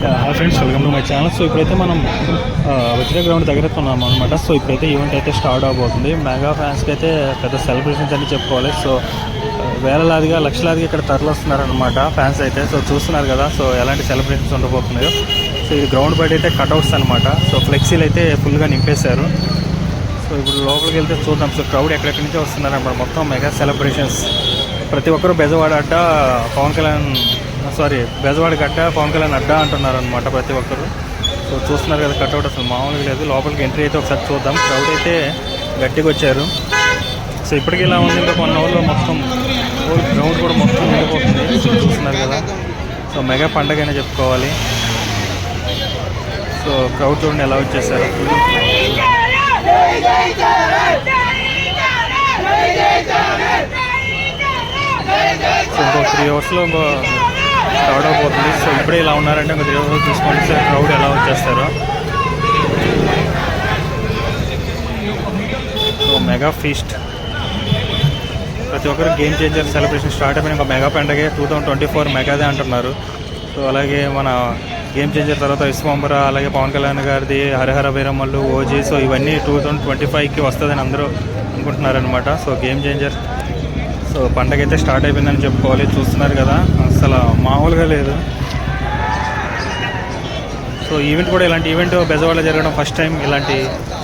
Hi friends welcome to my channel so ఇప్పుడైతే మనం ఆ, వజ్ర గ్రౌండ్ దగ్గర ఉన్నాం అనమాట సో ఇప్పుడైతే ఈవెంట్ అయితే స్టార్ట్ అవబోతుంది. మెగా ఫ్యాన్స్కి అయితే పెద్ద సెలబ్రేషన్స్ అని చెప్పుకోవాలి. సో uh, వేలలాదిగా లక్షలాదిగా ఇక్కడ తరలి వస్తున్నారనమాట ఫ్యాన్స్ అయితే. సో చూస్తున్నారు కదా సో ఎలాంటి సెలబ్రేషన్స్ ఉండబోతున్నాయో. సో ఇది గ్రౌండ్ బయట అయితే కట్అవుట్స్ అనమాట సో ఫ్లెక్సీలు అయితే ఫుల్గా నింపేశారు. సో ఇప్పుడు లోపలికి వెళ్తే చూద్దాం. సో క్రౌడ్ ఎక్కడెక్కడి నుంచి వస్తున్నారన్నమాట. మొత్తం మెగా సెలబ్రేషన్స్ ప్రతి ఒక్కరు బెజవాడ అడ్డ పవన్ కళ్యాణ్ సారీ బెజవాడ గడ్డ పవన్ కళ్యాణ్ అడ్డ అంటున్నారు అనమాట ప్రతి ఒక్కరు. సో చూస్తున్నారు కదా కట్అవుట్ అసలు మామూలుగా లేదు. లోపలికి ఎంట్రీ అయితే ఒకసారి చూద్దాం. క్రౌడ్ అయితే గట్టిగా వచ్చారు. సో ఇప్పటికి ఇలా ఉంది. ఇంకా వన్ అవర్లో మొత్తం హోల్ గ్రౌండ్ కూడా మొత్తం వెళ్ళిపోతుంది చూస్తున్నారు కదా. సో మెగా పండగ అయినా చెప్పుకోవాలి. సో క్రౌడ్ చూడండి ఎలా వచ్చేసారు. సో ఇంకో త్రీ అవర్స్లో ఇంకో క్రౌడ్ అయిపోతుంది సో ఇప్పుడే ఇలా ఉన్నారంటే ఇంకో త్రీ చూసుకోండి సార్ క్రౌడ్ ఎలా వచ్చేస్తారో. సో మెగా ఫీస్ట్ ప్రతి ఒక్కరు గేమ్ చేంజర్ సెలబ్రేషన్ స్టార్ట్ అయిపోయిన ఒక మెగా పండగే టూ థౌసండ్ ట్వంటీ ఫోర్ మెగాదే అంటున్నారు. సో అలాగే మన గేమ్ చేంజర్ తర్వాత విశ్వంబర అలాగే పవన్ కళ్యాణ్ గారిది హరిహర వీరమ్మలు ఓజీ. సో ఇవన్నీ టూ థౌసండ్ ట్వంటీ ఫైవ్కి వస్తుందని అందరూ అనుకుంటున్నారనమాట సో గేమ్ చేంజర్ సో పండగ అయితే స్టార్ట్ అయిపోయిందని చెప్పుకోవాలి. చూస్తున్నారు కదా. అసలు మామూలుగా లేదు. సో ఈవెంట్ కూడా ఇలాంటి ఈవెంట్ బెజవాడలో జరగడం ఫస్ట్ టైం ఇలాంటి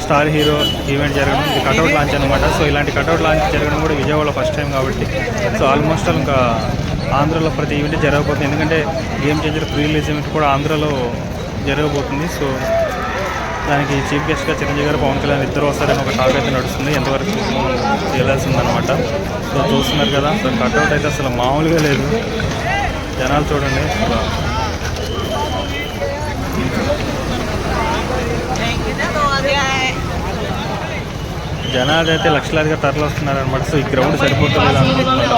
స్టార్ హీరో ఈవెంట్ జరగడం ఇది కట్అవుట్ లాంచ్ అనమాట సో ఇలాంటి కట్అవుట్ లాంచ్ జరగడం కూడా విజయవాడలో ఫస్ట్ టైం కాబట్టి. సో ఆల్మోస్ట్ ఆల్ ఇంకా ఆంధ్రలో ప్రతి ఈవెంట్ జరగబోతుంది. ఎందుకంటే game changer pre release event కూడా ఆంధ్రలో జరగబోతుంది. సో దానికి చీఫ్ గెస్ట్గా చిరంజీవి గారు పవన్ కళ్యాణ్ ఇద్దరు వస్తారని ఒక టాక్ అయితే నడుస్తుంది. ఎంతవరకు చేయాల్సిందనమాట సో చూస్తున్నారు కదా. సో కట్అవుట్ అయితే అసలు మామూలుగా లేదు. జనాలు చూడండి. జనాలు అయితే లక్షలాదిగా తరలి వస్తున్నారు అనమాట సో ఈ గ్రౌండ్ సరిపోతుంది అనుకుంటున్నారు